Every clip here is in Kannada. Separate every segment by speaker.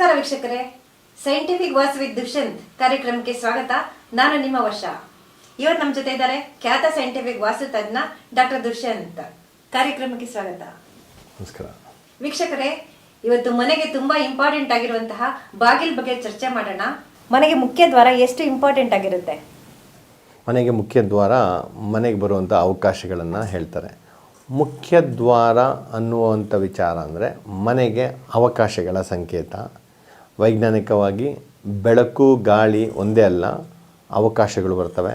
Speaker 1: ನಮಸ್ಕಾರ ವೀಕ್ಷಕರೇ. ಸೈಂಟಿಫಿಕ್ ವಾಸ್ ವಿತ್ ದುಷ್ಯಂತ್ ಕಾರ್ಯಕ್ರಮಕ್ಕೆ ಸ್ವಾಗತ. ನಾನು ನಿಮ್ಮ ವರ್ಷ. ಇವತ್ತು ನಮ್ಮ ಜೊತೆ ಇದ್ದಾರೆ. ಖ್ಯಾತ ಸೈಂಟಿಫಿಕ್ ವಾಸ್ತು ತಜ್ಞ ಡಾಕ್ಟರ್ ದುಷ್ಯಂತ್. ಕಾರ್ಯಕ್ರಮಕ್ಕೆ ಸ್ವಾಗತ.
Speaker 2: ನಮಸ್ಕಾರ.
Speaker 1: ವೀಕ್ಷಕರೇ ಇವತ್ತು ಮನೆಗೆ ತುಂಬಾ ಇಂಪಾರ್ಟೆಂಟ್ ಆಗಿರುವಂತಹ ಬಾಗಿಲ್ ಬಗ್ಗೆ ಚರ್ಚೆ ಮಾಡೋಣ. ಮನೆಗೆ ಮುಖ್ಯ ದ್ವಾರ ಎಷ್ಟು ಇಂಪಾರ್ಟೆಂಟ್ ಆಗಿರುತ್ತೆ?
Speaker 2: ಮನೆಗೆ ಮುಖ್ಯ ದ್ವಾರ ಮನೆಗೆ ಬರುವಂಥ ಅವಕಾಶಗಳನ್ನು ಹೇಳ್ತಾರೆ. ಮುಖ್ಯ ದ್ವಾರ ಅನ್ನುವಂಥ ವಿಚಾರ ಅಂದರೆ ಮನೆಗೆ ಅವಕಾಶಗಳ ಸಂಕೇತ. ವೈಜ್ಞಾನಿಕವಾಗಿ ಬೆಳಕು, ಗಾಳಿ ಒಂದೇ ಅಲ್ಲ, ಅವಕಾಶಗಳು ಬರ್ತವೆ,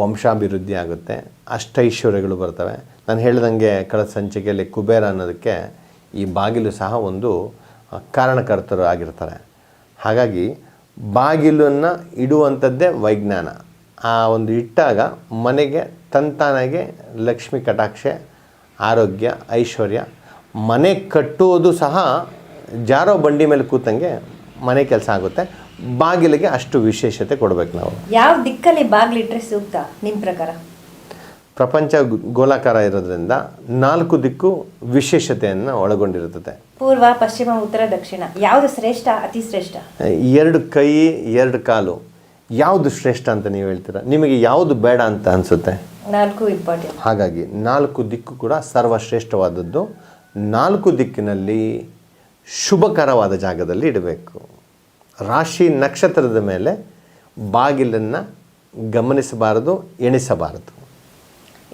Speaker 2: ವಂಶಾಭಿವೃದ್ಧಿ ಆಗುತ್ತೆ, ಅಷ್ಟೈಶ್ವರ್ಯಗಳು ಬರ್ತವೆ. ನಾನು ಹೇಳ್ದಂಗೆ ಕಳೆದ ಸಂಚಿಕೆಯಲ್ಲಿ ಕುಬೇರ ಅನ್ನೋದಕ್ಕೆ ಈ ಬಾಗಿಲು ಸಹ ಒಂದು ಕಾರಣಕರ್ತರು ಆಗಿರ್ತಾರೆ. ಹಾಗಾಗಿ ಬಾಗಿಲನ್ನು ಇಡುವಂಥದ್ದೇ ವೈಜ್ಞಾನ. ಆ ಒಂದು ಇಟ್ಟಾಗ ಮನೆಗೆ ತಂತಾನಾಗೆ ಲಕ್ಷ್ಮಿ ಕಟಾಕ್ಷೆ, ಆರೋಗ್ಯ, ಐಶ್ವರ್ಯ, ಮನೆ ಕಟ್ಟುವುದು ಸಹ ಜಾರೋ ಬಂಡಿ ಮೇಲೆ ಕೂತಂಗೆ ಮನೆ ಕೆಲಸ ಆಗುತ್ತೆ. ಬಾಗಿಲಿಗೆ ಅಷ್ಟು ವಿಶೇಷತೆ ಕೊಡಬೇಕು ನಾವು.
Speaker 1: ಯಾವ ದಿಕ್ಕಲ್ಲಿ ಬಾಗಿಲಿಟ್ರೆ ಸೂಕ್ತ ನಿಮ್ಮ ಪ್ರಕಾರ?
Speaker 2: ಪ್ರಪಂಚ ಗೋಲಾಕಾರ ಇರೋದ್ರಿಂದ ನಾಲ್ಕು ದಿಕ್ಕು ವಿಶೇಷತೆಯನ್ನು ಒಳಗೊಂಡಿರುತ್ತದೆ.
Speaker 1: ಪೂರ್ವ ಪಶ್ಚಿಮ ಉತ್ತರ ದಕ್ಷಿಣ. ಯಾವುದು ಶ್ರೇಷ್ಠ ಅತಿ ಶ್ರೇಷ್ಠ?
Speaker 2: ಎರಡು ಕೈ ಎರಡು ಕಾಲು. ಯಾವುದು ಶ್ರೇಷ್ಠ ಅಂತ ನೀವು ಹೇಳ್ತೀರಾ? ನಿಮಗೆ ಯಾವುದು ಬೇಡ ಅಂತ ಅನಿಸುತ್ತೆ?
Speaker 1: ನಾಲ್ಕು ಇಂಪಾರ್ಟೆಂಟ್
Speaker 2: ಹಾಗಾಗಿ ನಾಲ್ಕು ದಿಕ್ಕು ಕೂಡ ಸರ್ವಶ್ರೇಷ್ಠವಾದದ್ದು. ನಾಲ್ಕು ದಿಕ್ಕಿನಲ್ಲಿ ಶುಭಕರವಾದ ಜಾಗದಲ್ಲಿ ಇಡಬೇಕು. ರಾಶಿ ನಕ್ಷತ್ರದ ಮೇಲೆ ಬಾಗಿಲನ್ನು ಗಮನಿಸಬಾರದು ಎಣಿಸಬಾರದು.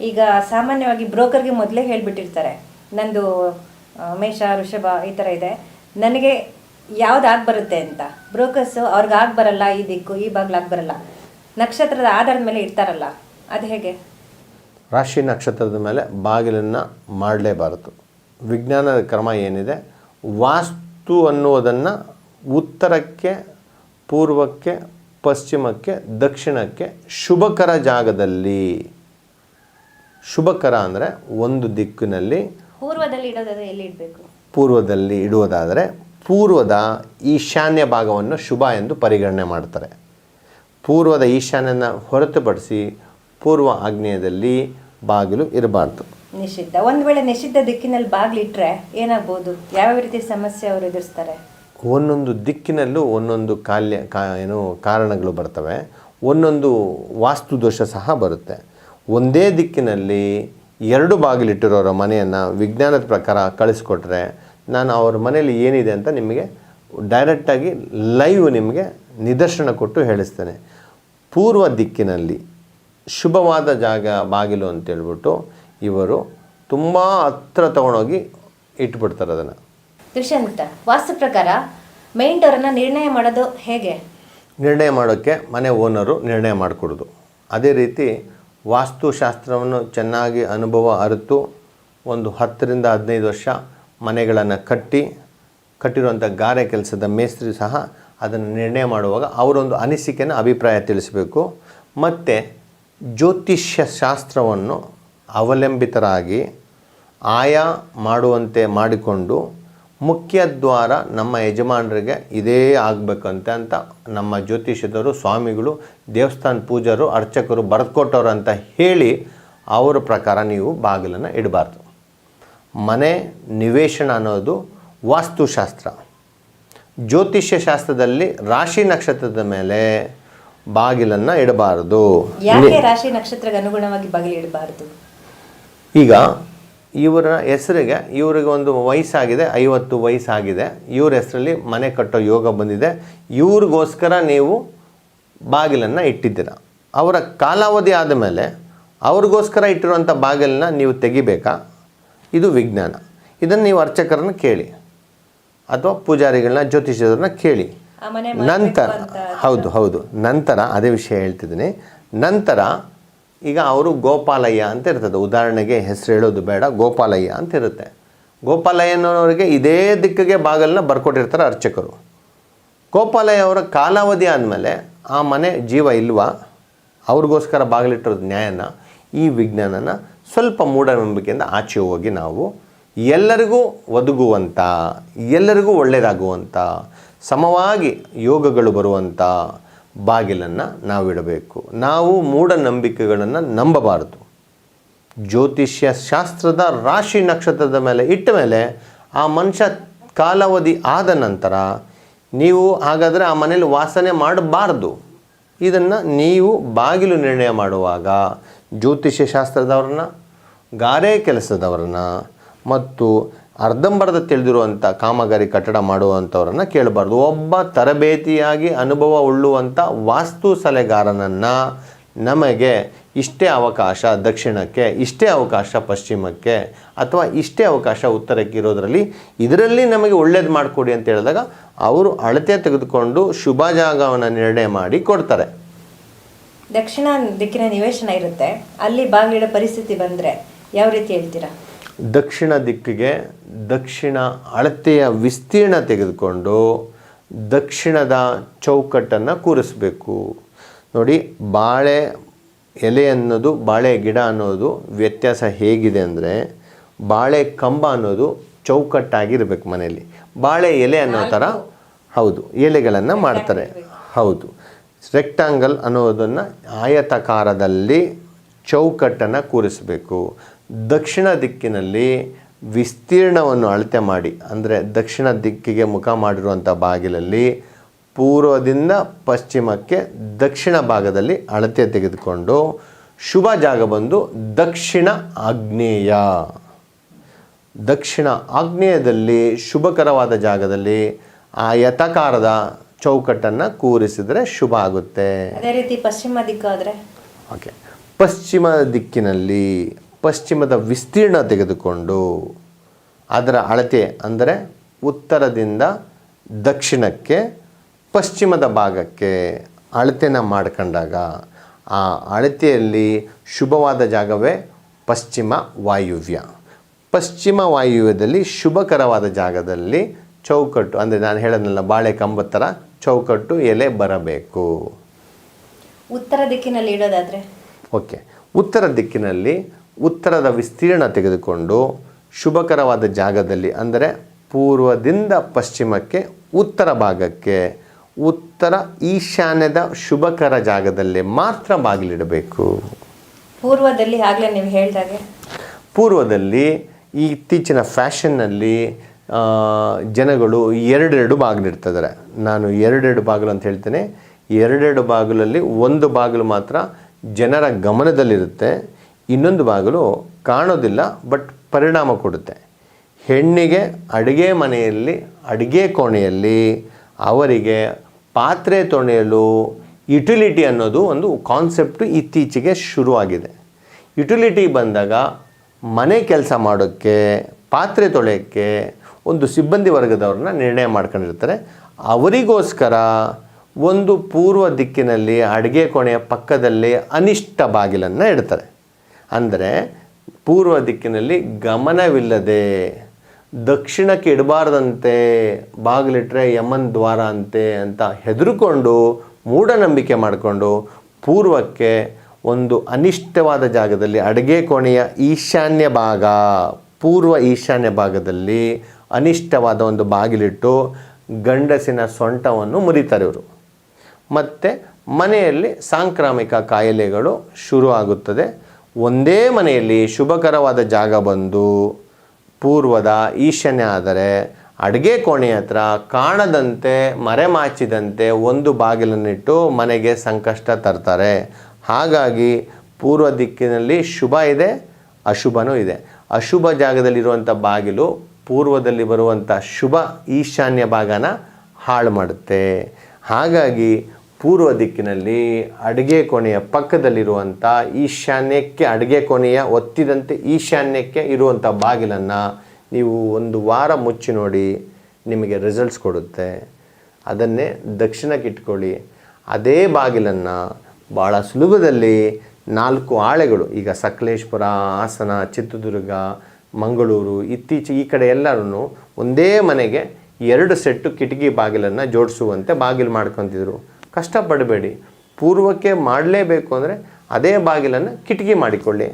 Speaker 1: ಈಗ ಸಾಮಾನ್ಯವಾಗಿ ಬ್ರೋಕರ್ಗೆ ಮೊದಲೇ ಹೇಳಿಬಿಟ್ಟಿರ್ತಾರೆ ನಂದು ಮೇಷ ಋಷಭ ಈ ಥರ ಇದೆ ನನಗೆ ಯಾವ್ದು ಆಗಿ ಬರುತ್ತೆ ಅಂತ. ಬ್ರೋಕರ್ಸು ಅವ್ರಿಗೆ ಆಗಿ ಬರಲ್ಲ ಈ ದಿಕ್ಕು ಈ ಬಾಗಿಲು ಆಗಿ ಬರಲ್ಲ. ನಕ್ಷತ್ರದ ಆಧಾರದ ಮೇಲೆ ಇಡ್ತಾರಲ್ಲ ಅದು ಹೇಗೆ?
Speaker 2: ರಾಶಿ ನಕ್ಷತ್ರದ ಮೇಲೆ ಬಾಗಿಲನ್ನು ಮಾಡಲೇಬಾರದು. ವಿಜ್ಞಾನದ ಕ್ರಮ ಏನಿದೆ? ವಾಸ್ತು ಅನ್ನುವುದನ್ನು ಉತ್ತರಕ್ಕೆ ಪೂರ್ವಕ್ಕೆ ಪಶ್ಚಿಮಕ್ಕೆ ದಕ್ಷಿಣಕ್ಕೆ ಶುಭಕರ ಜಾಗದಲ್ಲಿ. ಶುಭಕರ ಅಂದರೆ ಒಂದು ದಿಕ್ಕಿನಲ್ಲಿ
Speaker 1: ಪೂರ್ವದಲ್ಲಿ ಇಡೋದಾದರೆ ಎಲ್ಲಿ ಇಡಬೇಕು?
Speaker 2: ಪೂರ್ವದಲ್ಲಿ ಇಡುವುದಾದರೆ ಪೂರ್ವದ ಈಶಾನ್ಯ ಭಾಗವನ್ನು ಶುಭ ಎಂದು ಪರಿಗಣನೆ ಮಾಡ್ತಾರೆ. ಪೂರ್ವದ ಈಶಾನ್ಯನ ಹೊರತುಪಡಿಸಿ ಪೂರ್ವ ಆಗ್ನೇಯದಲ್ಲಿ ಬಾಗಿಲು ಇರಬಾರ್ದು.
Speaker 1: ನಿಷಿದ್ಧ. ಒಂದು ವೇಳೆ ನಿಷಿದ್ಧ ದಿಕ್ಕಿನಲ್ಲಿ ಬಾಗ್ಲಿಟ್ರೆ ಏನಾಗ್ಬೋದು? ಯಾವ ರೀತಿ ಸಮಸ್ಯೆ ಅವರು ಎದುರಿಸ್ತಾರೆ?
Speaker 2: ಒಂದೊಂದು ದಿಕ್ಕಿನಲ್ಲೂ ಒಂದೊಂದು ಕಾಲ್ಯ, ಕಾ, ಏನು, ಕಾರಣಗಳು ಬರ್ತವೆ. ಒಂದೊಂದು ವಾಸ್ತು ದೋಷ ಸಹ ಬರುತ್ತೆ. ಒಂದೇ ದಿಕ್ಕಿನಲ್ಲಿ ಎರಡು ಬಾಗಿಲಿಟ್ಟಿರೋರ ಮನೆಯನ್ನು ವಿಜ್ಞಾನದ ಪ್ರಕಾರ ಕಳಿಸ್ಕೊಟ್ರೆ ನಾನು ಅವ್ರ ಮನೆಯಲ್ಲಿ ಏನಿದೆ ಅಂತ ನಿಮಗೆ ಡೈರೆಕ್ಟಾಗಿ ಲೈವ್ ನಿಮಗೆ ನಿದರ್ಶನ ಕೊಟ್ಟು ಹೇಳಿಸ್ತೇನೆ. ಪೂರ್ವ ದಿಕ್ಕಿನಲ್ಲಿ ಶುಭವಾದ ಜಾಗ ಬಾಗಿಲು ಅಂತೇಳ್ಬಿಟ್ಟು ಇವರು ತುಂಬ ಹತ್ರ ತಗೊಂಡೋಗಿ ಇಟ್ಬಿಡ್ತಾರೆ ಅದನ್ನು.
Speaker 1: ದುಷ್ಯಂತ ವಾಸ್ತು ಪ್ರಕಾರ ಮೈನ್ ಡೋರನ್ನು ನಿರ್ಣಯ ಮಾಡೋದು ಹೇಗೆ?
Speaker 2: ನಿರ್ಣಯ ಮಾಡೋಕ್ಕೆ ಮನೆ ಓನರು ನಿರ್ಣಯ ಮಾಡಿಕೊಡೋದು. ಅದೇ ರೀತಿ ವಾಸ್ತುಶಾಸ್ತ್ರವನ್ನು ಚೆನ್ನಾಗಿ ಅನುಭವ ಅರಿತು ಒಂದು ಹತ್ತರಿಂದ ಹದಿನೈದು ವರ್ಷ ಮನೆಗಳನ್ನು ಕಟ್ಟಿ ಕಟ್ಟಿರುವಂಥ ಗಾರೆ ಕೆಲಸದ ಮೇಸ್ತ್ರಿ ಸಹ ಅದನ್ನು ನಿರ್ಣಯ ಮಾಡುವಾಗ ಅವರೊಂದು ಅನಿಸಿಕೆಯನ್ನು ಅಭಿಪ್ರಾಯ ತಿಳಿಸಬೇಕು. ಮತ್ತು ಜ್ಯೋತಿಷ್ಯ ಶಾಸ್ತ್ರವನ್ನು ಅವಲಂಬಿತರಾಗಿ ಆಯಾ ಮಾಡುವಂತೆ ಮಾಡಿಕೊಂಡು ಮುಖ್ಯ ದ್ವಾರ ನಮ್ಮ ಯಜಮಾನರಿಗೆ ಇದೇ ಆಗಬೇಕಂತೆ ಅಂತ ನಮ್ಮ ಜ್ಯೋತಿಷ್ಯದವರು, ಸ್ವಾಮಿಗಳು, ದೇವಸ್ಥಾನ ಪೂಜಾರು, ಅರ್ಚಕರು ಬರೆದುಕೊಟ್ಟವ್ರು ಅಂತ ಹೇಳಿ ಅವರ ಪ್ರಕಾರ ನೀವು ಬಾಗಿಲನ್ನು ಇಡಬಾರ್ದು. ಮನೆ ನಿವೇಶನ ಅನ್ನೋದು ವಾಸ್ತುಶಾಸ್ತ್ರ. ಜ್ಯೋತಿಷ್ಯ ಶಾಸ್ತ್ರದಲ್ಲಿ ರಾಶಿ ನಕ್ಷತ್ರದ ಮೇಲೆ ಬಾಗಿಲನ್ನು ಇಡಬಾರದು.
Speaker 1: ರಾಶಿ ನಕ್ಷತ್ರಕ್ಕೆ ಅನುಗುಣವಾಗಿ ಬಾಗಿಲು ಇಡಬಾರದು?
Speaker 2: ಈಗ ಇವರ ಹೆಸರಿಗೆ ಇವರಿಗೆ ಒಂದು ವಯಸ್ಸಾಗಿದೆ ಐವತ್ತು ವಯಸ್ಸಾಗಿದೆ. ಇವ್ರ ಹೆಸರಲ್ಲಿ ಮನೆ ಕಟ್ಟೋ ಯೋಗ ಬಂದಿದೆ. ಇವ್ರಿಗೋಸ್ಕರ ನೀವು ಬಾಗಿಲನ್ನು ಇಟ್ಟಿದ್ದೀರ. ಅವರ ಕಾಲಾವಧಿ ಆದ ಮೇಲೆ ಅವ್ರಿಗೋಸ್ಕರ ಇಟ್ಟಿರುವಂಥ ಬಾಗಿಲನ್ನ ನೀವು ತೆಗಿಬೇಕಾ? ಇದು ವಿಜ್ಞಾನ. ಇದನ್ನು ನೀವು ಅರ್ಚಕರನ್ನು ಕೇಳಿ ಅಥವಾ ಪೂಜಾರಿಗಳನ್ನ ಜ್ಯೋತಿಷ್ಯರನ್ನ ಕೇಳಿ. ನಂತರ ಹೌದು ಹೌದು. ನಂತರ ಅದೇ ವಿಷಯ ಹೇಳ್ತಿದ್ದೀನಿ. ನಂತರ ಈಗ ಅವರು ಗೋಪಾಲಯ್ಯ ಅಂತ ಇರ್ತದೆ. ಉದಾಹರಣೆಗೆ ಹೆಸರು ಹೇಳೋದು ಬೇಡ, ಗೋಪಾಲಯ್ಯ ಅಂತ ಇರುತ್ತೆ. ಗೋಪಾಲಯ್ಯನವರಿಗೆ ಇದೇ ದಿಕ್ಕಿಗೆ ಬಾಗಲನ್ನ ಬರ್ಕೊಟ್ಟಿರ್ತಾರೆ ಅರ್ಚಕರು. ಗೋಪಾಲಯ್ಯ ಅವರ ಕಾಲಾವಧಿ ಆದಮೇಲೆ ಆ ಮನೆ ಜೀವ ಇಲ್ವಾ? ಅವ್ರಿಗೋಸ್ಕರ ಬಾಗಿಲಿಟ್ಟಿರೋದು ನ್ಯಾಯನ, ಈ ವಿಜ್ಞಾನನ ಸ್ವಲ್ಪ ಮೂಢನಂಬಿಕೆಯಿಂದ ಆಚೆ ಹೋಗಿ ನಾವು ಎಲ್ಲರಿಗೂ ಒದಗುವಂಥ ಎಲ್ಲರಿಗೂ ಒಳ್ಳೆಯದಾಗುವಂಥ ಸಮವಾಗಿ ಯೋಗಗಳು ಬರುವಂಥ ಬಾಗಿಲನ್ನು ನಾವಿಡಬೇಕು. ನಾವು ಮೂಢನಂಬಿಕೆಗಳನ್ನು ನಂಬಬಾರದು. ಜ್ಯೋತಿಷ್ಯ ಶಾಸ್ತ್ರದ ರಾಶಿ ನಕ್ಷತ್ರದ ಮೇಲೆ ಇಟ್ಟ ಮೇಲೆ ಆ ಮನುಷ್ಯ ಕಾಲಾವಧಿ ಆದ ನಂತರ ನೀವು ಹಾಗಾದರೆ ಆ ಮನೇಲಿ ವಾಸನೆ ಮಾಡಬಾರ್ದು. ಇದನ್ನು ನೀವು ಬಾಗಿಲು ನಿರ್ಣಯ ಮಾಡುವಾಗ ಜ್ಯೋತಿಷ್ಯ ಶಾಸ್ತ್ರದವ್ರನ್ನ, ಗಾರೆ ಕೆಲಸದವ್ರನ್ನ ಮತ್ತು ಅರ್ಧಂಬರ್ಧ ತಿಳಿದಿರುವಂಥ ಕಾಮಗಾರಿ ಕಟ್ಟಡ ಮಾಡುವಂಥವ್ರನ್ನ ಕೇಳಬಾರ್ದು. ಒಬ್ಬ ತರಬೇತಿಯಾಗಿ ಅನುಭವ ಉಳ್ಳುವಂಥ ವಾಸ್ತು ಸಲಹೆಗಾರನನ್ನು ನಮಗೆ ಇಷ್ಟೇ ಅವಕಾಶ ದಕ್ಷಿಣಕ್ಕೆ, ಇಷ್ಟೇ ಅವಕಾಶ ಪಶ್ಚಿಮಕ್ಕೆ ಅಥವಾ ಇಷ್ಟೇ ಅವಕಾಶ ಉತ್ತರಕ್ಕೆ ಇರೋದರಲ್ಲಿ ಇದರಲ್ಲಿ ನಮಗೆ ಒಳ್ಳೇದು ಮಾಡಿಕೊಡಿ ಅಂತ ಹೇಳಿದಾಗ ಅವರು ಅಳತೆ ತೆಗೆದುಕೊಂಡು ಶುಭ ಜಾಗವನ್ನು ನಿರ್ಣಯ ಮಾಡಿ ಕೊಡ್ತಾರೆ.
Speaker 1: ದಕ್ಷಿಣ ದಿಕ್ಕಿನ ನಿವೇಶನ ಇರುತ್ತೆ. ಅಲ್ಲಿ ಬಾಗಿಲ ಪರಿಸ್ಥಿತಿ ಬಂದರೆ ಯಾವ ರೀತಿ ಹೇಳ್ತೀರಾ?
Speaker 2: ದಕ್ಷಿಣ ದಿಕ್ಕಿಗೆ ದಕ್ಷಿಣ ಅಳತೆಯ ವಿಸ್ತೀರ್ಣ ತೆಗೆದುಕೊಂಡು ದಕ್ಷಿಣದ ಚೌಕಟ್ಟನ್ನು ಕೂರಿಸಬೇಕು. ನೋಡಿ, ಬಾಳೆ ಎಲೆ ಅನ್ನೋದು, ಬಾಳೆ ಗಿಡ ಅನ್ನೋದು ವ್ಯತ್ಯಾಸ ಹೇಗಿದೆ ಅಂದರೆ ಬಾಳೆ ಕಂಬ ಅನ್ನೋದು ಚೌಕಟ್ಟಾಗಿರಬೇಕು ಮನೆಯಲ್ಲಿ. ಬಾಳೆ ಎಲೆ ಅನ್ನೋ ಥರ ಹೌದು, ಎಲೆಗಳನ್ನು ಮಾಡ್ತಾರೆ. ಹೌದು. ರೆಕ್ಟಾಂಗಲ್ ಅನ್ನೋದನ್ನು ಆಯತಾಕಾರದಲ್ಲಿ ಚೌಕಟ್ಟನ್ನು ಕೂರಿಸಬೇಕು. ದಕ್ಷಿಣ ದಿಕ್ಕಿನಲ್ಲಿ ವಿಸ್ತೀರ್ಣವನ್ನು ಅಳತೆ ಮಾಡಿ ಅಂದರೆ ದಕ್ಷಿಣ ದಿಕ್ಕಿಗೆ ಮುಖ ಮಾಡಿರುವಂಥ ಬಾಗಿಲಲ್ಲಿ ಪೂರ್ವದಿಂದ ಪಶ್ಚಿಮಕ್ಕೆ ದಕ್ಷಿಣ ಭಾಗದಲ್ಲಿ ಅಳತೆ ತೆಗೆದುಕೊಂಡು ಶುಭ ಜಾಗ ಬಂದು ದಕ್ಷಿಣ ಆಗ್ನೇಯ. ದಕ್ಷಿಣ ಆಗ್ನೇಯದಲ್ಲಿ ಶುಭಕರವಾದ ಜಾಗದಲ್ಲಿ ಆ ಯಥಾಕಾರದ ಚೌಕಟ್ಟನ್ನು ಕೂರಿಸಿದರೆ ಶುಭ ಆಗುತ್ತೆ.
Speaker 1: ಅದೇ ರೀತಿ ಪಶ್ಚಿಮ ದಿಕ್ಕಾದರೆ?
Speaker 2: ಓಕೆ. ಪಶ್ಚಿಮ ದಿಕ್ಕಿನಲ್ಲಿ ಪಶ್ಚಿಮದ ವಿಸ್ತೀರ್ಣ ತೆಗೆದುಕೊಂಡು ಅದರ ಅಳತೆ ಅಂದರೆ ಉತ್ತರದಿಂದ ದಕ್ಷಿಣಕ್ಕೆ ಪಶ್ಚಿಮದ ಭಾಗಕ್ಕೆ ಅಳತೆನ ಮಾಡ್ಕೊಂಡಾಗ ಆ ಅಳತೆಯಲ್ಲಿ ಶುಭವಾದ ಜಾಗವೇ ಪಶ್ಚಿಮ ವಾಯುವ್ಯ. ಪಶ್ಚಿಮ ವಾಯುವ್ಯದಲ್ಲಿ ಶುಭಕರವಾದ ಜಾಗದಲ್ಲಿ ಚೌಕಟ್ಟು ಅಂದರೆ ನಾನು ಹೇಳೋದಲ್ಲ ಬಾಳೆ ಕಂಬದ ಥರ ಚೌಕಟ್ಟು ಎಲೆ ಬರಬೇಕು.
Speaker 1: ಉತ್ತರ ದಿಕ್ಕಿನಲ್ಲಿ ಇಡೋದಾದರೆ?
Speaker 2: ಓಕೆ. ಉತ್ತರ ದಿಕ್ಕಿನಲ್ಲಿ ಉತ್ತರದ ವಿಸ್ತೀರ್ಣ ತೆಗೆದುಕೊಂಡು ಶುಭಕರವಾದ ಜಾಗದಲ್ಲಿ ಅಂದರೆ ಪೂರ್ವದಿಂದ ಪಶ್ಚಿಮಕ್ಕೆ ಉತ್ತರ ಭಾಗಕ್ಕೆ ಉತ್ತರ ಈಶಾನ್ಯದ ಶುಭಕರ ಜಾಗದಲ್ಲಿ ಮಾತ್ರ ಬಾಗಿಲಿಡಬೇಕು.
Speaker 1: ಪೂರ್ವದಲ್ಲಿ ಆಗಲೇ ನೀವು ಹೇಳಿದಾಗೆ?
Speaker 2: ಪೂರ್ವದಲ್ಲಿ ಈ ಇತ್ತೀಚಿನ ಫ್ಯಾಷನ್ನಲ್ಲಿ ಜನಗಳು ಎರಡೆರಡು ಬಾಗಿಲಿಡ್ತಿದ್ದಾರೆ. ನಾನು ಎರಡೆರಡು ಬಾಗಿಲು ಅಂತ ಹೇಳ್ತೇನೆ. ಎರಡೆರಡು ಬಾಗಿಲಲ್ಲಿ ಒಂದು ಬಾಗಿಲು ಮಾತ್ರ ಜನರ ಗಮನದಲ್ಲಿರುತ್ತೆ. ಇನ್ನೊಂದು ಬಾಗಿಲು ಕಾಣೋದಿಲ್ಲ ಬಟ್ ಪರಿಣಾಮ ಕೊಡುತ್ತೆ. ಹೆಣ್ಣಿಗೆ ಅಡುಗೆ ಮನೆಯಲ್ಲಿ, ಅಡುಗೆ ಕೋಣೆಯಲ್ಲಿ, ಅವರಿಗೆ ಪಾತ್ರೆ ತೊಳೆಯಲು ಯುಟಿಲಿಟಿ ಅನ್ನೋದು ಒಂದು ಕಾನ್ಸೆಪ್ಟು ಇತ್ತೀಚೆಗೆ ಶುರುವಾಗಿದೆ. ಯುಟಿಲಿಟಿ ಬಂದಾಗ ಮನೆ ಕೆಲಸ ಮಾಡೋಕ್ಕೆ, ಪಾತ್ರೆ ತೊಳೆಯೋಕ್ಕೆ ಒಂದು ಸಿಬ್ಬಂದಿ ವರ್ಗದವ್ರನ್ನ ನಿರ್ಣಯ ಮಾಡ್ಕೊಂಡಿರ್ತಾರೆ. ಅವರಿಗೋಸ್ಕರ ಒಂದು ಪೂರ್ವ ದಿಕ್ಕಿನಲ್ಲಿ ಅಡುಗೆ ಕೋಣೆಯ ಪಕ್ಕದಲ್ಲಿ ಅನಿಷ್ಟ ಬಾಗಿಲನ್ನು ಇಡ್ತಾರೆ. ಅಂದರೆ ಪೂರ್ವ ದಿಕ್ಕಿನಲ್ಲಿ ಗಮನವಿಲ್ಲದೆ, ದಕ್ಷಿಣಕ್ಕೆ ಇಡಬಾರ್ದಂತೆ, ಬಾಗಿಲಿಟ್ರೆ ಯಮನ್ ದ್ವಾರ ಅಂತೆ ಅಂತ ಹೆದರುಕೊಂಡು ಮೂಢನಂಬಿಕೆ ಮಾಡಿಕೊಂಡು ಪೂರ್ವಕ್ಕೆ ಒಂದು ಅನಿಷ್ಟವಾದ ಜಾಗದಲ್ಲಿ ಅಡುಗೆ ಕೋಣೆಯ ಈಶಾನ್ಯ ಭಾಗ, ಪೂರ್ವ ಈಶಾನ್ಯ ಭಾಗದಲ್ಲಿ ಅನಿಷ್ಟವಾದ ಒಂದು ಬಾಗಿಲಿಟ್ಟು ಗಂಡಸಿನ ಸೊಂಟವನ್ನು ಮುರಿತಾರೆ ಇವರು. ಮತ್ತು ಮನೆಯಲ್ಲಿ ಸಾಂಕ್ರಾಮಿಕ ಕಾಯಿಲೆಗಳು ಶುರು ಆಗುತ್ತದೆ ಒಂದೇ ಮನೆಯಲ್ಲಿ ಶುಭಕರವಾದ ಜಾಗ ಬಂದು ಪೂರ್ವದ ಈಶಾನ್ಯ ಆದರೆ ಅಡುಗೆ ಕೋಣೆ ಹತ್ರ ಕಾಣದಂತೆ ಮರೆಮಾಚಿದಂತೆ ಒಂದು ಬಾಗಿಲನ್ನಿಟ್ಟು ಮನೆಗೆ ಸಂಕಷ್ಟ ತರ್ತಾರೆ. ಹಾಗಾಗಿ ಪೂರ್ವ ದಿಕ್ಕಿನಲ್ಲಿ ಶುಭ ಇದೆ, ಅಶುಭನೂ ಇದೆ. ಅಶುಭ ಜಾಗದಲ್ಲಿರುವಂಥ ಬಾಗಿಲು ಪೂರ್ವದಲ್ಲಿ ಬರುವಂಥ ಶುಭ ಈಶಾನ್ಯ ಭಾಗನ ಹಾಳು ಮಾಡುತ್ತೆ. ಹಾಗಾಗಿ ಪೂರ್ವ ದಿಕ್ಕಿನಲ್ಲಿ ಅಡುಗೆ ಕೋಣೆಯ ಪಕ್ಕದಲ್ಲಿರುವಂಥ ಈಶಾನ್ಯಕ್ಕೆ ಅಡುಗೆ ಕೋಣೆಯ ಒತ್ತಿದಂತೆ ಈಶಾನ್ಯಕ್ಕೆ ಇರುವಂಥ ಬಾಗಿಲನ್ನು ನೀವು ಒಂದು ವಾರ ಮುಚ್ಚಿ ನೋಡಿ ನಿಮಗೆ ರಿಸಲ್ಟ್ಸ್ ಕೊಡುತ್ತೆ. ಅದನ್ನೇ ದಕ್ಷಿಣಕ್ಕೆ ಇಟ್ಕೊಳ್ಳಿ. ಅದೇ ಬಾಗಿಲನ್ನು ಭಾಳ ಸುಲಭದಲ್ಲಿ ನಾಲ್ಕು ಆಳೆಗಳು, ಈಗ ಸಕಲೇಶ್ಪುರ, ಹಾಸನ, ಚಿತ್ರದುರ್ಗ, ಮಂಗಳೂರು ಇತ್ತೀಚೆ ಈ ಕಡೆ ಎಲ್ಲರೂ ಒಂದೇ ಮನೆಗೆ ಎರಡು ಸೆಟ್ಟು ಕಿಟಕಿ ಬಾಗಿಲನ್ನು ಜೋಡಿಸುವಂತೆ ಬಾಗಿಲು ಮಾಡ್ಕೊತಿದ್ರು. ಕಷ್ಟಪಡಬೇಡಿ. ಪೂರ್ವಕ್ಕೆ ಮಾಡಲೇಬೇಕು ಅಂದರೆ ಅದೇ ಬಾಗಿಲನ್ನು ಕಿಟಕಿ ಮಾಡಿಕೊಳ್ಳಿ.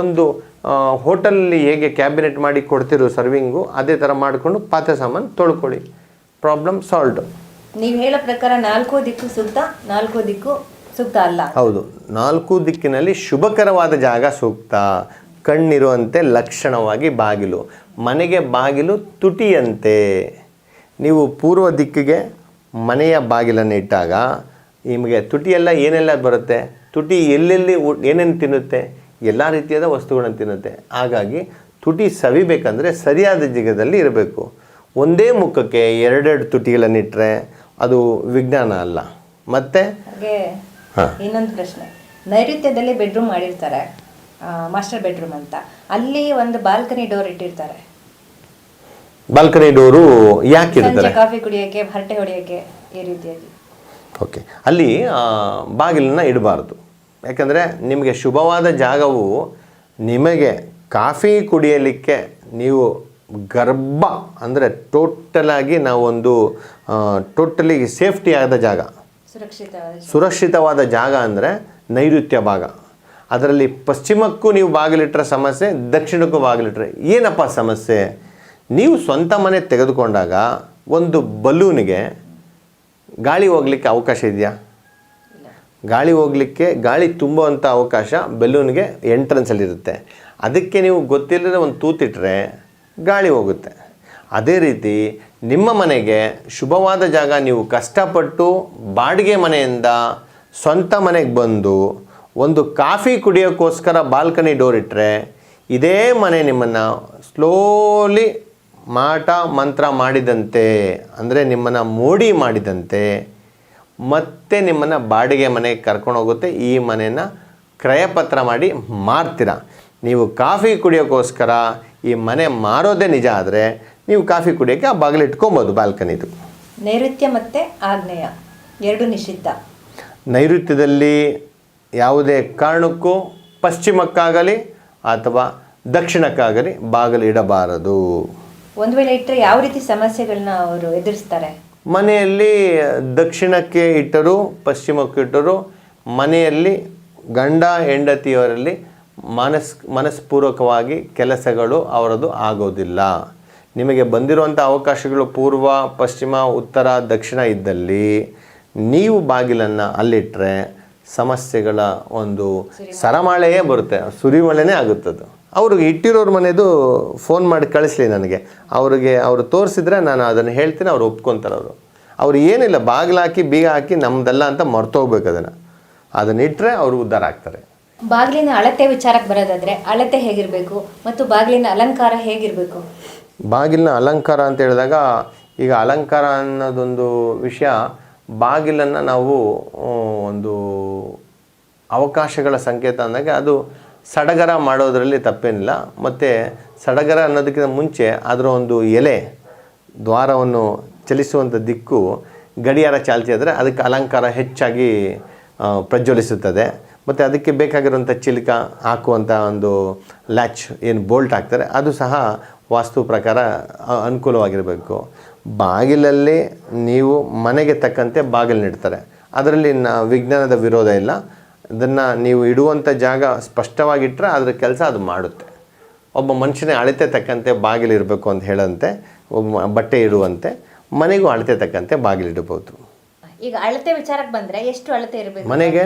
Speaker 2: ಒಂದು ಹೋಟೆಲಲ್ಲಿ ಹೇಗೆ ಕ್ಯಾಬಿನೆಟ್ ಮಾಡಿ ಕೊಡ್ತಿರೋ ಸರ್ವಿಂಗು ಅದೇ ಥರ ಮಾಡಿಕೊಂಡು ಪಾತ್ರೆ ಸಾಮಾನು ತೊಳ್ಕೊಳ್ಳಿ. ಪ್ರಾಬ್ಲಮ್ ಸಾಲ್ವ್
Speaker 1: ನೀವು ಹೇಳೋ ಪ್ರಕಾರ ನಾಲ್ಕು ದಿಕ್ಕು ಸೂಕ್ತ ನಾಲ್ಕು ದಿಕ್ಕು ಸೂಕ್ತ ಅಲ್ಲ.
Speaker 2: ಹೌದು. ನಾಲ್ಕು ದಿಕ್ಕಿನಲ್ಲಿ ಶುಭಕರವಾದ ಜಾಗ ಸೂಕ್ತ. ಕಣ್ಣಿರುವಂತೆ ಲಕ್ಷಣವಾಗಿ ಬಾಗಿಲು. ಮನೆಗೆ ಬಾಗಿಲು ತುಟಿಯಂತೆ. ನೀವು ಪೂರ್ವ ದಿಕ್ಕಿಗೆ ಮನೆಯ ಬಾಗಿಲನ್ನು ಇಟ್ಟಾಗ ನಿಮಗೆ ತುಟಿಯೆಲ್ಲ ಏನೆಲ್ಲ ಬರುತ್ತೆ? ತುಟಿ ಎಲ್ಲೆಲ್ಲಿ ಏನೇನು ತಿನ್ನುತ್ತೆ? ಎಲ್ಲ ರೀತಿಯಾದ ವಸ್ತುಗಳನ್ನು ತಿನ್ನುತ್ತೆ. ಹಾಗಾಗಿ ತುಟಿ ಸವಿಬೇಕಂದ್ರೆ ಸರಿಯಾದ ಜಾಗದಲ್ಲಿ ಇರಬೇಕು. ಒಂದೇ ಮುಖಕ್ಕೆ ಎರಡೆರಡು ತುಟಿಗಳನ್ನಿಟ್ಟರೆ ಅದು ವಿಜ್ಞಾನ ಅಲ್ಲ. ಮತ್ತೆ?
Speaker 1: ಇನ್ನೊಂದು ಪ್ರಶ್ನೆ. ನೈಋತ್ಯದಲ್ಲಿ ಬೆಡ್ರೂಮ್ ಮಾಡಿರ್ತಾರೆ ಮಾಸ್ಟರ್ ಬೆಡ್ರೂಮ್ ಅಂತ. ಅಲ್ಲಿ ಒಂದು ಬಾಲ್ಕನಿ ಡೋರ್ ಇಟ್ಟಿರ್ತಾರೆ.
Speaker 2: ಬಾಲ್ಕನಿ ಡೋರು ಯಾಕೆ
Speaker 1: ಕಾಫಿ ಹರಟೆ ಈ ರೀತಿಯಾಗಿ.
Speaker 2: ಓಕೆ. ಅಲ್ಲಿ ಬಾಗಿಲನ್ನ ಇಡಬಾರ್ದು. ಯಾಕಂದರೆ ನಿಮಗೆ ಶುಭವಾದ ಜಾಗವು ನಿಮಗೆ ಕಾಫಿ ಕುಡಿಯಲಿಕ್ಕೆ ನೀವು ಗರ್ಭ ಅಂದರೆ ಟೋಟಲಾಗಿ ನಾವೊಂದು ಟೋಟಲಿ ಸೇಫ್ಟಿ ಆದ ಜಾಗ.
Speaker 1: ಸುರಕ್ಷಿತವಾದ
Speaker 2: ಜಾಗ. ಅಂದರೆ ನೈಋತ್ಯ ಭಾಗ. ಅದರಲ್ಲಿ ಪಶ್ಚಿಮಕ್ಕೂ ನೀವು ಬಾಗಿಲಿಟ್ಟರೆ ಸಮಸ್ಯೆ ದಕ್ಷಿಣಕ್ಕೂ ಬಾಗಿಲಿಟ್ಟರೆ ಏನಪ್ಪ ಸಮಸ್ಯೆ? ನೀವು ಸ್ವಂತ ಮನೆ ತೆಗೆದುಕೊಂಡಾಗ ಒಂದು ಬಲೂನಿಗೆ ಗಾಳಿ ಹೋಗ್ಲಿಕ್ಕೆ ಅವಕಾಶ ಇದೆಯಾ? ಗಾಳಿ ಹೋಗಲಿಕ್ಕೆ ಗಾಳಿ ತುಂಬುವಂಥ ಅವಕಾಶ ಬೆಲೂನ್ಗೆ ಎಂಟ್ರೆನ್ಸಲ್ಲಿರುತ್ತೆ. ಅದಕ್ಕೆ ನೀವು ಗೊತ್ತಿಲ್ಲದೆ ಒಂದು ತೂತಿಟ್ಟರೆ ಗಾಳಿ ಹೋಗುತ್ತೆ. ಅದೇ ರೀತಿ ನಿಮ್ಮ ಮನೆಗೆ ಶುಭವಾದ ಜಾಗ ನೀವು ಕಷ್ಟಪಟ್ಟು ಬಾಡಿಗೆ ಮನೆಯಿಂದ ಸ್ವಂತ ಮನೆಗೆ ಬಂದು ಒಂದು ಕಾಫಿ ಕುಡಿಯೋಕ್ಕೋಸ್ಕರ ಬಾಲ್ಕನಿ ಡೋರ್ ಇಟ್ಟರೆ ಇದೇ ಮನೆ ನಿಮ್ಮನ್ನು ಸ್ಲೋಲಿ ಮಾಟ ಮಂತ್ರ ಮಾಡಿದಂತೆ ಅಂದರೆ ನಿಮ್ಮನ್ನು ಮೋಡಿ ಮಾಡಿದಂತೆ ಮತ್ತೆ ನಿಮ್ಮನ್ನು ಬಾಡಿಗೆ ಮನೆಗೆ ಕರ್ಕೊಂಡು ಹೋಗುತ್ತೆ ಈ ಮನೆಯನ್ನು ಕ್ರಯಪತ್ರ ಮಾಡಿ ಮಾರ್ತೀರ. ನೀವು ಕಾಫಿ ಕುಡಿಯೋಕ್ಕೋಸ್ಕರ ಈ ಮನೆ ಮಾರೋದೇ ನಿಜ ಆದರೆ ನೀವು ಕಾಫಿ ಕುಡಿಯೋಕ್ಕೆ ಆ ಬಾಗಿಲು ಇಟ್ಕೊಬೋದು ಬಾಲ್ಕನಿದು.
Speaker 1: ನೈಋತ್ಯ ಮತ್ತು ಆಗ್ನೇಯ ಎರಡು ನಿಷಿದ್ಧ.
Speaker 2: ನೈಋತ್ಯದಲ್ಲಿ ಯಾವುದೇ ಕಾರಣಕ್ಕೂ ಪಶ್ಚಿಮಕ್ಕಾಗಲಿ ಅಥವಾ ದಕ್ಷಿಣಕ್ಕಾಗಲಿ ಬಾಗಿಲು ಇಡಬಾರದು.
Speaker 1: ಒಂದು ವೇಳೆ ಇಟ್ಟರೆ ಯಾವ ರೀತಿ ಸಮಸ್ಯೆಗಳನ್ನ ಅವರು ಎದುರಿಸ್ತಾರೆ?
Speaker 2: ಮನೆಯಲ್ಲಿ ದಕ್ಷಿಣಕ್ಕೆ ಇಟ್ಟರು ಪಶ್ಚಿಮಕ್ಕೆ ಇಟ್ಟರು ಮನೆಯಲ್ಲಿ ಗಂಡ ಹೆಂಡತಿಯವರಲ್ಲಿ ಮನಸ್ ಮನಸ್ಪೂರ್ವಕವಾಗಿ ಕೆಲಸಗಳು ಅವರದು ಆಗೋದಿಲ್ಲ. ನಿಮಗೆ ಬಂದಿರುವಂಥ ಅವಕಾಶಗಳು ಪೂರ್ವ ಪಶ್ಚಿಮ ಉತ್ತರ ದಕ್ಷಿಣ ಇದ್ದಲ್ಲಿ ನೀವು ಬಾಗಿಲನ್ನು ಅಲ್ಲಿಟ್ಟರೆ ಸಮಸ್ಯೆಗಳ ಒಂದು ಸರಮಾಳೆಯೇ ಬರುತ್ತೆ ಸುರಿಮಳೆನೇ ಆಗುತ್ತದು. ಅವ್ರಿಗೆ ಇಟ್ಟಿರೋರ ಮನೆದು ಫೋನ್ ಮಾಡಿ ಕಳಿಸ್ಲಿ ನನಗೆ. ಅವ್ರಿಗೆ ಅವರು ತೋರಿಸಿದ್ರೆ ನಾನು ಅದನ್ನು ಹೇಳ್ತೀನಿ ಅವ್ರು ಒಪ್ಕೊತಾರೆ ಅವರು. ಅವ್ರು ಏನಿಲ್ಲ ಬಾಗಿಲು ಹಾಕಿ ಬೀಗ ಹಾಕಿ ನಮ್ದಲ್ಲ ಅಂತ ಮರ್ತೋಗ್ಬೇಕು ಅದನ್ನು. ಅದನ್ನ ಇಟ್ಟರೆ ಅವರು ಉದ್ಧಾರ ಆಗ್ತಾರೆ.
Speaker 1: ಬಾಗಿಲಿನ ಅಳತೆ ವಿಚಾರಕ್ಕೆ ಬರೋದಾದ್ರೆ ಅಳತೆ ಹೇಗಿರಬೇಕು ಮತ್ತು ಬಾಗಿಲಿನ ಅಲಂಕಾರ ಹೇಗಿರಬೇಕು?
Speaker 2: ಬಾಗಿಲಿನ ಅಲಂಕಾರ ಅಂತ ಹೇಳಿದಾಗ ಈಗ ಅಲಂಕಾರ ಅನ್ನೋದೊಂದು ವಿಷಯ ಬಾಗಿಲನ್ನು ನಾವು ಒಂದು ಅವಕಾಶಗಳ ಸಂಕೇತ ಅಂದಾಗ ಅದು ಸಡಗರ ಮಾಡೋದರಲ್ಲಿ ತಪ್ಪೇನಿಲ್ಲ. ಮತ್ತು ಸಡಗರ ಅನ್ನೋದಕ್ಕಿಂತ ಮುಂಚೆ ಅದರ ಒಂದು ಎಲೆ ದ್ವಾರವನ್ನು ಚಲಿಸುವಂಥ ದಿಕ್ಕು ಗಡಿಯಾರ ಚಾಲ್ತಿ ಆದರೆ ಅದಕ್ಕೆ ಅಲಂಕಾರ ಹೆಚ್ಚಾಗಿ ಪ್ರಜ್ವಲಿಸುತ್ತದೆ. ಮತ್ತು ಅದಕ್ಕೆ ಬೇಕಾಗಿರುವಂಥ ಚಿಲಕ ಹಾಕುವಂಥ ಒಂದು ಲ್ಯಾಚ್ ಏನು ಬೋಲ್ಟ್ ಹಾಕ್ತಾರೆ, ಅದು ಸಹ ವಾಸ್ತು ಪ್ರಕಾರ ಅನುಕೂಲವಾಗಿರಬೇಕು. ಬಾಗಿಲಲ್ಲಿ ನೀವು ಮನೆಗೆ ತಕ್ಕಂತೆ ಬಾಗಿಲು ನೀಡ್ತಾರೆ. ಅದರಲ್ಲಿ ವಿಜ್ಞಾನದ ವಿರೋಧ ಇಲ್ಲ. ಅದನ್ನು ನೀವು ಇಡುವಂಥ ಜಾಗ ಸ್ಪಷ್ಟವಾಗಿಟ್ಟರೆ ಅದರ ಕೆಲಸ ಅದು ಮಾಡುತ್ತೆ. ಒಬ್ಬ ಮನುಷ್ಯನ ಅಳತೆ ತಕ್ಕಂತೆ ಬಾಗಿಲಿರಬೇಕು ಅಂತ ಹೇಳಂತೆ ಒಬ್ಬ ಬಟ್ಟೆ ಇಡುವಂತೆ ಮನೆಗೂ ಅಳತೆ ತಕ್ಕಂತೆ ಬಾಗಿಲಿಡಬಹುದು
Speaker 1: ಈಗ ಅಳತೆ ವಿಚಾರಕ್ಕೆ ಬಂದರೆ ಎಷ್ಟು ಅಳತೆ ಇರಬೇಕು?
Speaker 2: ಮನೆಗೆ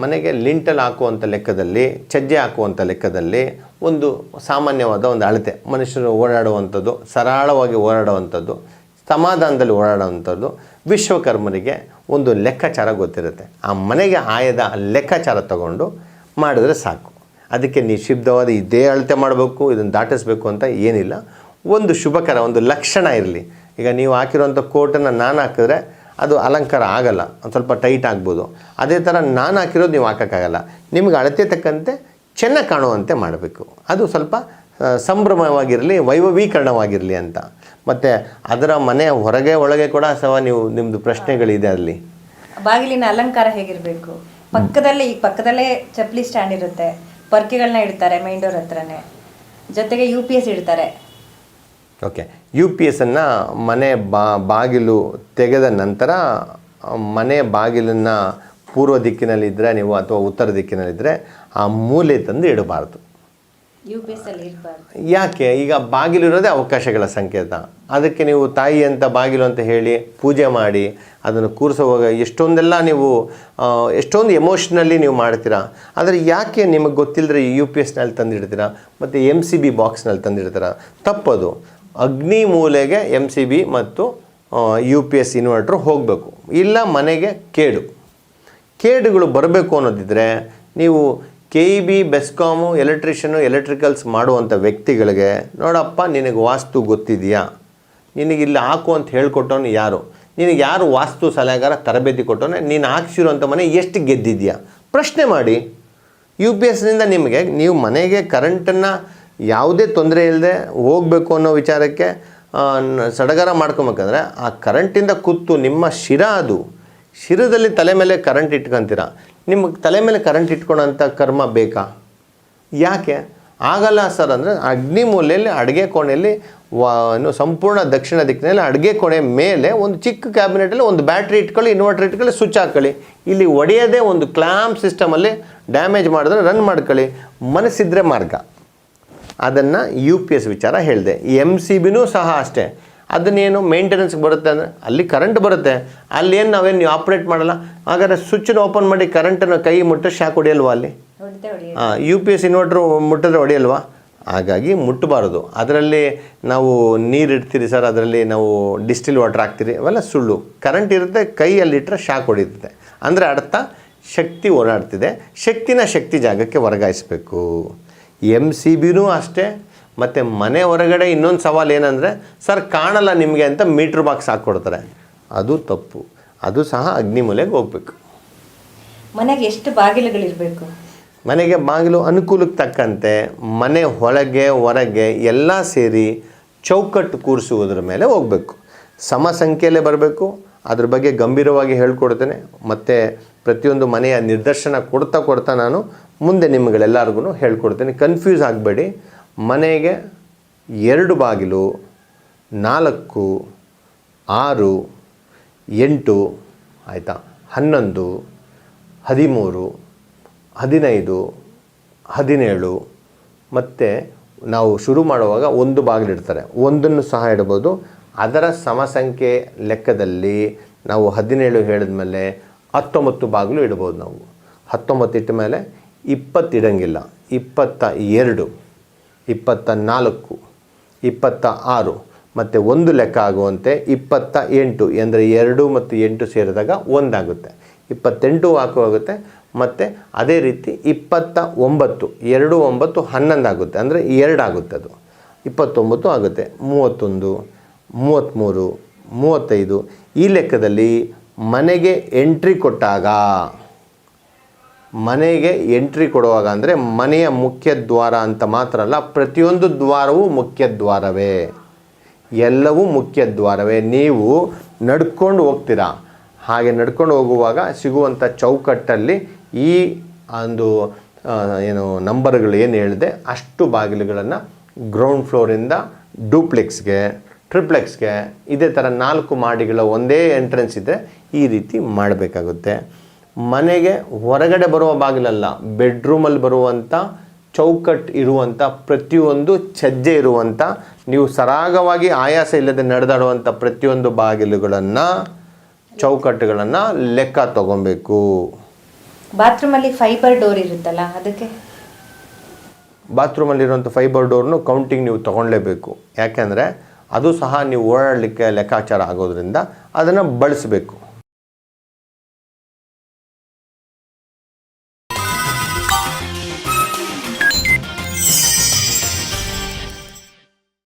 Speaker 2: ಮನೆಗೆ ಲಿಂಟಲ್ ಹಾಕುವಂಥ ಲೆಕ್ಕದಲ್ಲಿ ಚಜ್ಜೆ ಹಾಕುವಂಥ ಲೆಕ್ಕದಲ್ಲಿ ಒಂದು ಸಾಮಾನ್ಯವಾದ ಒಂದು ಅಳತೆ. ಮನುಷ್ಯರು ಓಡಾಡುವಂಥದ್ದು ಸರಳವಾಗಿ ಓಡಾಡುವಂಥದ್ದು ಸಮಾಧಾನದಲ್ಲಿ ಓಡಾಡುವಂಥದ್ದು ವಿಶ್ವಕರ್ಮರಿಗೆ ಒಂದು ಲೆಕ್ಕಾಚಾರ ಗೊತ್ತಿರುತ್ತೆ. ಆ ಮನೆಗೆ ಆಯದ ಲೆಕ್ಕಾಚಾರ ತಗೊಂಡು ಮಾಡಿದ್ರೆ ಸಾಕು. ಅದಕ್ಕೆ ನಿಶಿಬ್ಧವಾದ ಇದೇ ಅಳತೆ ಮಾಡಬೇಕು, ಇದನ್ನು ದಾಟಿಸ್ಬೇಕು ಅಂತ ಏನಿಲ್ಲ. ಒಂದು ಶುಭಕರ ಒಂದು ಲಕ್ಷಣ ಇರಲಿ. ಈಗ ನೀವು ಹಾಕಿರೋವಂಥ ಕೋಟನ್ನು ನಾನು ಹಾಕಿದ್ರೆ ಅದು ಅಲಂಕಾರ ಆಗಲ್ಲ, ಒಂದು ಸ್ವಲ್ಪ ಟೈಟ್ ಆಗ್ಬೋದು. ಅದೇ ಥರ ನಾನು ಹಾಕಿರೋದು ನೀವು ಹಾಕೋಕ್ಕಾಗಲ್ಲ. ನಿಮ್ಗೆ ಅಳತೆ ತಕ್ಕಂತೆ ಚೆನ್ನಾಗಿ ಕಾಣುವಂತೆ ಮಾಡಬೇಕು. ಅದು ಸ್ವಲ್ಪ ಸಂಭ್ರಮವಾಗಿರಲಿ ವೈಭವೀಕರಣವಾಗಿರಲಿ ಅಂತ. ಮತ್ತು ಅದರ ಮನೆ ಹೊರಗೆ ಒಳಗೆ ಕೂಡ ಸಹ ನೀವು ನಿಮ್ಮದು ಪ್ರಶ್ನೆಗಳಿದೆ ಅಲ್ಲಿ.
Speaker 1: ಬಾಗಿಲಿನ ಅಲಂಕಾರ ಹೇಗಿರಬೇಕು? ಪಕ್ಕದಲ್ಲೇ ಈ ಪಕ್ಕದಲ್ಲೇ ಚಪ್ಪಲಿ ಸ್ಟ್ಯಾಂಡ್ ಇರುತ್ತೆ. ಪರ್ಕೆಗಳನ್ನ ಇಡ್ತಾರೆ ಮೈನ್ ಡೋರ್ ಹತ್ರನೇ. ಜೊತೆಗೆ ಯು ಪಿ ಎಸ್ ಇಡ್ತಾರೆ.
Speaker 2: ಓಕೆ ಯು ಪಿ ಎಸ್ಸನ್ನು ಮನೆ ಬಾ ಬಾಗಿಲು ತೆಗೆದ ನಂತರ ಮನೆ ಬಾಗಿಲನ್ನು ಪೂರ್ವ ದಿಕ್ಕಿನಲ್ಲಿದ್ದರೆ ನೀವು ಅಥವಾ ಉತ್ತರ ದಿಕ್ಕಿನಲ್ಲಿದ್ದರೆ ಆ ಮೂಲೆ ತಂದು ಇಡಬಾರ್ದು. ಯಾಕೆ? ಈಗ ಬಾಗಿಲು ಇರೋದೇ ಅವಕಾಶಗಳ ಸಂಕೇತ. ಅದಕ್ಕೆ ನೀವು ತಾಯಿ ಅಂತ ಬಾಗಿಲು ಅಂತ ಹೇಳಿ ಪೂಜೆ ಮಾಡಿ, ಅದನ್ನು ಕೂರಿಸುವಾಗ ಎಷ್ಟೊಂದೆಲ್ಲ ನೀವು ಎಷ್ಟೊಂದು ಎಮೋಷ್ನಲ್ಲಿ ನೀವು ಮಾಡ್ತೀರಾ? ಆದರೆ ಯಾಕೆ ನಿಮಗೆ ಗೊತ್ತಿಲ್ಲದ್ರೆ ಯು ಪಿ ಎಸ್ನಲ್ಲಿ ತಂದಿಡ್ತೀರಾ? ಮತ್ತು ಎಂ ಸಿ ಬಿ ಬಾಕ್ಸ್ನಲ್ಲಿ ತಂದಿಡ್ತೀರಾ? ತಪ್ಪದು. ಅಗ್ನಿ ಮೂಲೆಗೆ ಎಂ ಸಿ ಬಿ ಮತ್ತು ಯು ಪಿ ಎಸ್ ಇನ್ವರ್ಟ್ರ್ ಹೋಗಬೇಕು. ಇಲ್ಲ ಮನೆಗೆ ಕೇಡು. ಕೇಡುಗಳು ಬರಬೇಕು ಅನ್ನೋದಿದ್ದರೆ ನೀವು K E B BESCOM electrician electricals ಮಾಡುವಂಥ ವ್ಯಕ್ತಿಗಳಿಗೆ, ನೋಡಪ್ಪ, ನಿನಗೆ ವಾಸ್ತು ಗೊತ್ತಿದೆಯಾ? ನಿನಗೆ ಇಲ್ಲಿ ಹಾಕು ಅಂತ ಹೇಳ್ಕೊಟ್ಟವನು ಯಾರು? ನಿನಗೆ ಯಾರು ವಾಸ್ತು ಸಲಹೆಗಾರ, ತರಬೇತಿ ಕೊಟ್ಟವನೆ? ನೀನು ಹಾಕ್ಸಿರೋಂಥ ಮನೆ ಎಷ್ಟು ಗೆದ್ದಿದೆಯಾ? ಪ್ರಶ್ನೆ ಮಾಡಿ. ಯು ಪಿ ಎಸ್ನಿಂದ ನಿಮಗೆ, ನೀವು ಮನೆಗೆ ಕರೆಂಟನ್ನು ಯಾವುದೇ ತೊಂದರೆ ಇಲ್ಲದೆ ಹೋಗಬೇಕು ಅನ್ನೋ ವಿಚಾರಕ್ಕೆ ಸಡಗರ ಮಾಡ್ಕೊಬೇಕಂದ್ರೆ, ಆ ಕರೆಂಟಿಂದ ಕೂತು ನಿಮ್ಮ ಶಿರ ಅದು. ಶಿರದಲ್ಲಿ ತಲೆ ಮೇಲೆ ಕರೆಂಟ್ ಇಟ್ಕೊಂತೀರ? ನಿಮಗೆ ತಲೆ ಮೇಲೆ ಕರೆಂಟ್ ಇಟ್ಕೊಳೋಂಥ ಕರ್ಮ ಬೇಕಾ? ಯಾಕೆ? ಆಗಲ್ಲ ಸರ್ ಅಂದರೆ ಅಗ್ನಿ ಮೂಲೆಯಲ್ಲಿ, ಅಡುಗೆ ಕೋಣೆಯಲ್ಲಿ, ವಾ ಸಂಪೂರ್ಣ ದಕ್ಷಿಣ ದಿಕ್ಕಿನಲ್ಲಿ ಅಡುಗೆ ಕೋಣೆ ಮೇಲೆ ಒಂದು ಚಿಕ್ಕ ಕ್ಯಾಬಿನೆಟಲ್ಲಿ ಒಂದು ಬ್ಯಾಟ್ರಿ ಇಟ್ಕೊಳ್ಳಿ ಇನ್ವರ್ಟರ್ ಇಟ್ಕೊಳ್ಳಿ ಸ್ವಿಚ್ ಹಾಕ್ಕೊಳ್ಳಿ ಇಲ್ಲಿ ಒಡೆಯದೇ ಒಂದು ಕ್ಲಾಂಪ್ ಸಿಸ್ಟಮಲ್ಲಿ ಡ್ಯಾಮೇಜ್ ಮಾಡಿದ್ರೆ ರನ್ ಮಾಡ್ಕೊಳ್ಳಿ. ಮನಸ್ಸಿದ್ರೆ ಮಾರ್ಗ. ಅದನ್ನು ಯು ಪಿ ಎಸ್ ವಿಚಾರ ಹೇಳಿದೆ. ಎಂ ಸಿ ಬಿನೂ ಸಹ ಅಷ್ಟೇ. ಅದನ್ನೇನು ಮೇಂಟೆನೆನ್ಸ್ಗೆ ಬರುತ್ತೆ ಅಂದರೆ ಅಲ್ಲಿ ಕರೆಂಟ್ ಬರುತ್ತೆ. ಅಲ್ಲೇನು ನಾವೇನು ನೀವು ಆಪ್ರೇಟ್ ಮಾಡಲ್ಲ. ಹಾಗಾದ್ರೆ ಸ್ವಿಚ್ನ ಓಪನ್ ಮಾಡಿ ಕರೆಂಟನ್ನು ಕೈ ಮುಟ್ಟರೆ ಶಾಕ್ ಹೊಡೆಯಲ್ವಾ ಅಲ್ಲಿ?
Speaker 1: ಹಾಂ
Speaker 2: ಯು ಪಿ ಎಸ್ ಇನ್ವರ್ಟ್ರು ಮುಟ್ಟಿದ್ರೆ ಹೊಡೆಯಲ್ವಾ? ಹಾಗಾಗಿ ಮುಟ್ಟಬಾರ್ದು. ಅದರಲ್ಲಿ ನಾವು ನೀರು ಇಡ್ತೀರಿ ಸರ್ ಅದರಲ್ಲಿ ನಾವು ಡಿಸ್ಟಿಲ್ ವಾಟರ್ ಹಾಕ್ತೀರಿ ಅವೆಲ್ಲ ಸುಳ್ಳು. ಕರೆಂಟ್ ಇರುತ್ತೆ ಕೈಯಲ್ಲಿಟ್ಟರೆ ಶಾಕ್ ಹೊಡೀತದೆ ಅಂದರೆ ಅರ್ಥ ಶಕ್ತಿ ಓಡಾಡ್ತಿದೆ. ಶಕ್ತಿನ ಶಕ್ತಿ ಜಾಗಕ್ಕೆ ವರ್ಗಾಯಿಸಬೇಕು. ಎಂ ಸಿ ಬಿನೂ ಅಷ್ಟೇ. ಮತ್ತು ಮನೆ ಹೊರಗಡೆ ಇನ್ನೊಂದು ಸವಾಲು ಏನಂದರೆ ಸರ್ ಕಾಣಲ್ಲ ನಿಮಗೆ ಅಂತ ಮೀಟ್ರ್ ಬಾಕ್ಸ್ ಹಾಕ್ಕೊಡ್ತಾರೆ. ಅದು ತಪ್ಪು. ಅದು ಸಹ ಅಗ್ನಿಮೂಲೆಗೆ ಹೋಗ್ಬೇಕು.
Speaker 1: ಮನೆಗೆ ಎಷ್ಟು ಬಾಗಿಲುಗಳಿರಬೇಕು
Speaker 2: ಮನೆಗೆ ಬಾಗಿಲು ಅನುಕೂಲಕ್ಕೆ ತಕ್ಕಂತೆ ಮನೆ ಒಳಗೆ ಹೊರಗೆ ಎಲ್ಲ ಸೇರಿ ಚೌಕಟ್ಟು ಕೂರಿಸುವುದರ ಮೇಲೆ ಹೋಗಬೇಕು. ಸಮ ಸಂಖ್ಯೆಯಲ್ಲೇ ಬರಬೇಕು. ಅದ್ರ ಬಗ್ಗೆ ಗಂಭೀರವಾಗಿ ಹೇಳ್ಕೊಡ್ತೇನೆ. ಮತ್ತು ಪ್ರತಿಯೊಂದು ಮನೆಯ ನಿರ್ದರ್ಶನ ಕೊಡ್ತಾ ಕೊಡ್ತಾ ನಾನು ಮುಂದೆ ನಿಮ್ಗಳೆಲ್ಲರಿಗೂ ಹೇಳ್ಕೊಡ್ತೇನೆ. ಕನ್ಫ್ಯೂಸ್ ಆಗಬೇಡಿ. ಮನೆಗೆ ಎರಡು ಬಾಗಿಲು, ನಾಲ್ಕು, ಆರು, ಎಂಟು, ಆಯಿತಾ? ಹನ್ನೊಂದು, ಹದಿಮೂರು, ಹದಿನೈದು, ಹದಿನೇಳು. ಮತ್ತು ನಾವು ಶುರು ಮಾಡುವಾಗ ಒಂದು ಬಾಗಿಲಿಡ್ತಾರೆ ಒಂದನ್ನು ಸಹ ಇಡ್ಬೋದು. ಅದರ ಸಮಸಂಖ್ಯೆ ಲೆಕ್ಕದಲ್ಲಿ ನಾವು ಹದಿನೇಳು ಹೇಳಿದ ಮೇಲೆ ಹತ್ತೊಂಬತ್ತು ಬಾಗಿಲು ಇಡ್ಬೋದು ನಾವು. ಹತ್ತೊಂಬತ್ತು ಇಟ್ಟ ಮೇಲೆ ಇಪ್ಪತ್ತು ಇಡಂಗಿಲ್ಲ. ಇಪ್ಪತ್ತ ಎರಡು. ಇಪ್ಪತ್ತ ನಾಲ್ಕು, ಇಪ್ಪತ್ತ ಆರು, ಮತ್ತು ಒಂದು ಲೆಕ್ಕ ಆಗುವಂತೆ ಇಪ್ಪತ್ತ ಎಂಟು, ಅಂದರೆ ಎರಡು ಮತ್ತು ಎಂಟು ಸೇರಿದಾಗ ಒಂದಾಗುತ್ತೆ. ಇಪ್ಪತ್ತೆಂಟು ಹಾಕುವಾಗುತ್ತೆ ಮತ್ತು ಅದೇ ರೀತಿ ಇಪ್ಪತ್ತ ಒಂಬತ್ತು, ಎರಡು ಒಂಬತ್ತು ಹನ್ನೊಂದು ಆಗುತ್ತೆ, ಅಂದರೆ ಎರಡು ಆಗುತ್ತೆ ಅದು. ಇಪ್ಪತ್ತೊಂಬತ್ತು ಆಗುತ್ತೆ, ಮೂವತ್ತೊಂದು, ಮೂವತ್ತ್ಮೂರು, ಮೂವತ್ತೈದು, ಈ ಲೆಕ್ಕದಲ್ಲಿ ಮನೆಗೆ ಎಂಟ್ರಿ ಕೊಟ್ಟಾಗ ಮನೆಗೆ ಎಂಟ್ರಿ ಕೊಡುವಾಗ ಅಂದರೆ ಮನೆಯ ಮುಖ್ಯ ದ್ವಾರ ಅಂತ ಮಾತ್ರ ಅಲ್ಲ, ಪ್ರತಿಯೊಂದು ದ್ವಾರವೂ ಮುಖ್ಯ ದ್ವಾರವೇ. ಎಲ್ಲವೂ ಮುಖ್ಯ ದ್ವಾರವೇ. ನೀವು ನಡ್ಕೊಂಡು ಹೋಗ್ತೀರಾ? ಹಾಗೆ ನಡ್ಕೊಂಡು ಹೋಗುವಾಗ ಸಿಗುವಂಥ ಚೌಕಟ್ಟಲ್ಲಿ ಈ ಒಂದು ಏನು ನಂಬರ್ಗಳು ಏನು ಹೇಳಿದೆ, ಅಷ್ಟು ಬಾಗಿಲುಗಳನ್ನು ಗ್ರೌಂಡ್ ಫ್ಲೋರಿಂದ ಡೂಪ್ಲೆಕ್ಸ್ಗೆ ಟ್ರಿಪ್ಲೆಕ್ಸ್ಗೆ ಇದೇ ಥರ ನಾಲ್ಕು ಮಾಡಿಗಳ ಒಂದೇ ಎಂಟ್ರೆನ್ಸ್ ಇದೆ, ಈ ರೀತಿ ಮಾಡಬೇಕಾಗುತ್ತೆ. ಮನೆಗೆ ಹೊರಗಡೆ ಬರುವ ಬಾಗಿಲಲ್ಲ ಬೆಡ್ರೂಮಲ್ಲಿ ಬರುವಂಥ ಚೌಕಟ್ಟು ಇರುವಂಥ ಪ್ರತಿಯೊಂದು ಸಜ್ಜೆ ಇರುವಂಥ ನೀವು ಸರಾಗವಾಗಿ ಆಯಾಸ ಇಲ್ಲದೆ ನಡೆದಾಡುವಂಥ ಪ್ರತಿಯೊಂದು ಬಾಗಿಲುಗಳನ್ನು ಚೌಕಟ್ಟುಗಳನ್ನು ಲೆಕ್ಕ ತಗೊಬೇಕು.
Speaker 1: ಬಾತ್ರೂಮಲ್ಲಿ ಫೈಬರ್ ಡೋರ್ ಇರುತ್ತಲ್ಲ ಅದಕ್ಕೆ?
Speaker 2: ಬಾತ್ರೂಮಲ್ಲಿರುವಂಥ ಫೈಬರ್ ಡೋರ್ನು ಕೌಂಟಿಂಗ್ ನೀವು ತೊಗೊಳ್ಲೇಬೇಕು ಯಾಕೆಂದರೆ ಅದು ಸಹ ನೀವು ಓಡಾಡಲಿಕ್ಕೆ ಲೆಕ್ಕಾಚಾರ ಆಗೋದ್ರಿಂದ ಅದನ್ನು ಬಳಸಬೇಕು.